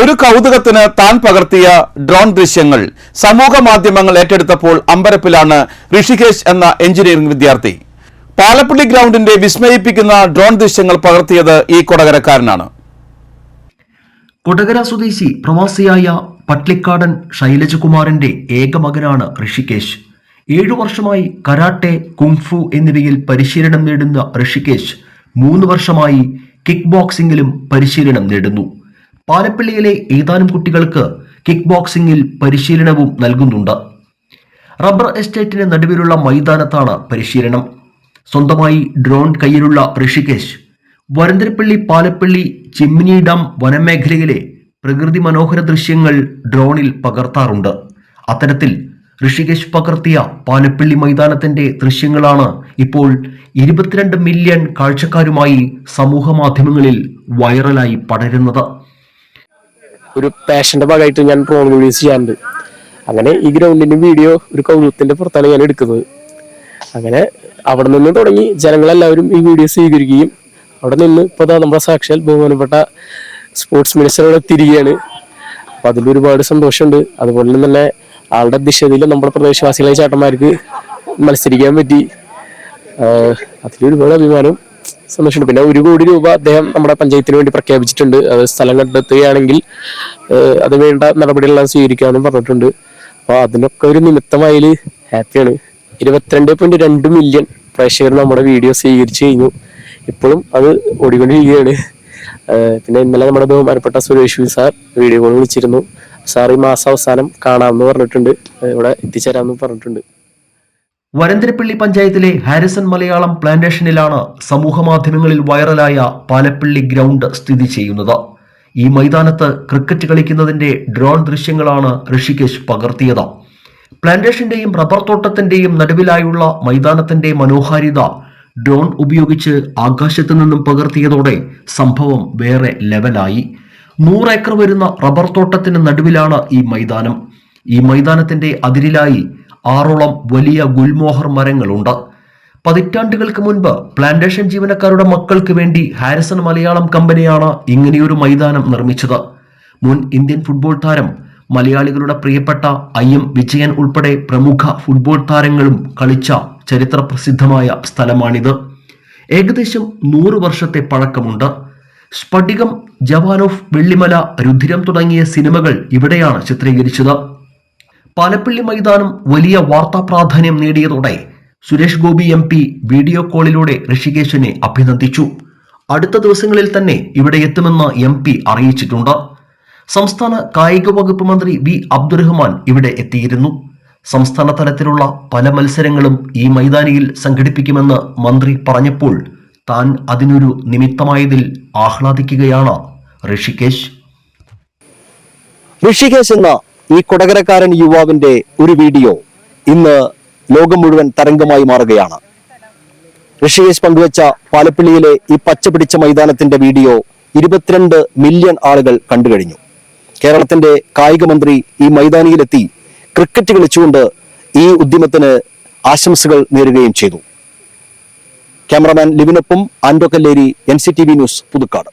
ഒരു കൗതുകത്തിന് താൻ പകർത്തിയ ഡ്രോൺ ദൃശ്യങ്ങൾ സമൂഹ മാധ്യമങ്ങൾ ഏറ്റെടുത്തപ്പോൾ അമ്പരപ്പിലാണ് ഋഷികേശ് എന്ന എഞ്ചിനീയറിംഗ് വിദ്യാർത്ഥി. പാലപ്പള്ളി ഗ്രൗണ്ടിന്റെ വിസ്മയിപ്പിക്കുന്ന ഡ്രോൺ ദൃശ്യങ്ങൾ പകർത്തിയത് ഈ കൊടകരക്കാരനാണ്. കൊടകര സ്വദേശി പ്രവാസിയായ പട്ലിക്കാടൻ ശൈലജകുമാറിന്റെ ഏക മകനാണ് ഋഷികേശ്. ഏഴു വർഷമായി കരാട്ടെ കുങ്ഫു എന്നിവയിൽ പരിശീലനം നേടുന്ന ഋഷികേശ് മൂന്ന് വർഷമായി കിക്ക് ബോക്സിംഗിലും പരിശീലനം നേടുന്നു. പാലപ്പള്ളിയിലെ ഏതാനും കുട്ടികൾക്ക് കിക്ക് ബോക്സിംഗിൽ പരിശീലനവും നൽകുന്നുണ്ട്. റബ്ബർ എസ്റ്റേറ്റിന് നടുവിലുള്ള മൈതാനത്താണ് പരിശീലനം. സ്വന്തമായി ഡ്രോൺ കയ്യിലുള്ള ഋഷികേശ് വരന്തരപ്പള്ളി പാലപ്പള്ളി ചിമ്മിനി ഡാം വനമേഖലയിലെ പ്രകൃതി മനോഹര ദൃശ്യങ്ങൾ ഡ്രോണിൽ പകർത്താറുണ്ട്. അത്തരത്തിൽ ഋഷികേശ് പകർത്തിയ പാലപ്പള്ളി മൈതാനത്തിന്റെ ദൃശ്യങ്ങളാണ് ഇപ്പോൾ ഇരുപത്തിരണ്ട് മില്യൺ കാഴ്ചക്കാരുമായി സമൂഹ മാധ്യമങ്ങളിൽ വൈറലായി പടരുന്നത്. ഒരു പാഷന്റെ ഭാഗമായിട്ട് ഞാൻ ഡ്രോൺ വീഡിയോസ് ചെയ്യാറുണ്ട്. അങ്ങനെ ഈ ഗ്രൗണ്ടിന്റെ വീഡിയോ ഒരു കൗതുകത്തിന്റെ പുറത്താണ് ഞാൻ എടുക്കുന്നത്. അങ്ങനെ അവിടെ നിന്ന് തുടങ്ങി ജനങ്ങളെല്ലാവരും ഈ വീഡിയോ സ്വീകരിക്കുകയും അവിടെ നിന്ന് ഇപ്പോൾ നമ്മുടെ സാക്ഷാൽ ബഹുമാനപ്പെട്ട സ്പോർട്സ് മിനിസ്റ്റർ അവിടെ എത്തിയിരിക്കുകയാണ്. അപ്പൊ അതിൽ ഒരുപാട് സന്തോഷമുണ്ട്. അതുപോലെ തന്നെ ആളുടെ അധ്യക്ഷതയിൽ നമ്മുടെ പ്രദേശവാസികളായ ചേട്ടന്മാർക്ക് മത്സരിക്കാൻ പറ്റി. അതിലൊരുപാട് അഭിമാനം സന്തോഷമുണ്ട്. പിന്നെ ഒരു കോടി രൂപ അദ്ദേഹം നമ്മുടെ പഞ്ചായത്തിന് വേണ്ടി പ്രഖ്യാപിച്ചിട്ടുണ്ട്. അത് സ്ഥലം കണ്ടെത്തുകയാണെങ്കിൽ അത് വേണ്ട നടപടികളെല്ലാം സ്വീകരിക്കാമെന്നും പറഞ്ഞിട്ടുണ്ട്. അപ്പോൾ അതിനൊക്കെ ഒരു നിമിത്തമായി ഹാപ്പിയാണ്. ഇരുപത്തിരണ്ട് പോയിന്റ് രണ്ട് മില്യൺ പ്രേക്ഷകർ നമ്മുടെ വീഡിയോ സ്വീകരിച്ചു കഴിഞ്ഞു. ഇപ്പോഴും അത് ഓടിക്കൊണ്ടിരിക്കുകയാണ്. പിന്നെ ഇന്നലെ നമ്മുടെ ബഹുമാനപ്പെട്ട Suresh V sir video call വിളിച്ചിരുന്നു. സാർ ഈ മാസം അവസാനം കാണാമെന്ന് പറഞ്ഞിട്ടുണ്ട്. ഇവിടെ എത്തിച്ചേരാമെന്ന് പറഞ്ഞിട്ടുണ്ട്. വരന്തരപ്പള്ളി പഞ്ചായത്തിലെ ഹാരിസൺ മലയാളം പ്ലാന്റേഷനിലാണ് സമൂഹ മാധ്യമങ്ങളിൽ വൈറലായ പാലപ്പള്ളി ഗ്രൗണ്ട് സ്ഥിതി ചെയ്യുന്നത്. ഈ മൈതാനത്ത് ക്രിക്കറ്റ് കളിക്കുന്നതിന്റെ ഡ്രോൺ ദൃശ്യങ്ങളാണ് ഋഷികേശ് പകർത്തിയത്. പ്ലാന്റേഷന്റെയും റബ്ബർ തോട്ടത്തിന്റെയും നടുവിലായുള്ള മൈതാനത്തിന്റെ മനോഹാരിത ഡ്രോൺ ഉപയോഗിച്ച് ആകാശത്തു നിന്നും പകർത്തിയതോടെ സംഭവം വേറെ ലെവലായി. നൂറ് ഏക്കർ വരുന്ന റബ്ബർ തോട്ടത്തിന് നടുവിലാണ് ഈ മൈതാനം. ഈ മൈതാനത്തിന്റെ അതിരിലായി ആറോളം വലിയ ഗുൽമോഹർ മരങ്ങളുണ്ട്. പതിറ്റാണ്ടുകൾക്ക് മുൻപ് പ്ലാന്റേഷൻ ജീവനക്കാരുടെ മക്കൾക്ക് വേണ്ടി ഹാരിസൺ മലയാളം കമ്പനിയാണ് ഇങ്ങനെയൊരു മൈതാനം നിർമ്മിച്ചത്. മുൻ ഇന്ത്യൻ ഫുട്ബോൾ താരം മലയാളികളുടെ പ്രിയപ്പെട്ട ഐ എം വിജയൻ ഉൾപ്പെടെ പ്രമുഖ ഫുട്ബോൾ താരങ്ങളും കളിച്ച ചരിത്ര പ്രസിദ്ധമായ സ്ഥലമാണിത്. ഏകദേശം നൂറ് വർഷത്തെ പഴക്കമുണ്ട്. സ്ഫടികം ജവാൻ ഓഫ് വെള്ളിമല രുധിരം തുടങ്ങിയ സിനിമകൾ ഇവിടെയാണ് ചിത്രീകരിച്ചത്. പാലപ്പള്ളി മൈതാനം വലിയ വാർത്താ പ്രാധാന്യം നേടിയതോടെ Suresh Gopi M P video കോളിലൂടെ ഋഷികേശിനെ അഭിനന്ദിച്ചു. അടുത്ത ദിവസങ്ങളിൽ തന്നെ ഇവിടെ എത്തുമെന്ന് എം പി അറിയിച്ചിട്ടുണ്ട്. സംസ്ഥാന കായിക വകുപ്പ് മന്ത്രി വി അബ്ദുറഹ്മാൻ ഇവിടെ എത്തിയിരുന്നു. സംസ്ഥാന തലത്തിലുള്ള പല മത്സരങ്ങളും ഈ മൈതാനിയിൽ സംഘടിപ്പിക്കുമെന്ന് മന്ത്രി പറഞ്ഞപ്പോൾ താൻ അതിനൊരു നിമിത്തമായതിൽ ആഹ്ലാദിക്കുകയാണ് ഋഷികേശ്. ഋഷികേശ് എന്ന ഈ കൊടകരക്കാരൻ യുവാവിന്റെ ഒരു വീഡിയോ ഇന്ന് ലോകം മുഴുവൻ തരംഗമായി മാറുകയാണ്. ഋഷികേശ് പങ്കുവച്ച പാലപ്പിള്ളിയിലെ ഈ പച്ചപിടിച്ച മൈതാനത്തിന്റെ വീഡിയോ ഇരുപത്തിരണ്ട് മില്യൺ ആളുകൾ കണ്ടുകഴിഞ്ഞു കേരളത്തിന്റെ കായിക മന്ത്രി ഈ മൈതാനിയിലെത്തി ക്രിക്കറ്റ് കളിച്ചുകൊണ്ട് ഈ ഉദ്യമത്തിന് ആശംസകൾ നേരുകയും ചെയ്തു. ക്യാമറമാൻ ലിവിനൊപ്പം ആൻഡോ കല്ലേരി എൻ ന്യൂസ് പുതുക്കാട്.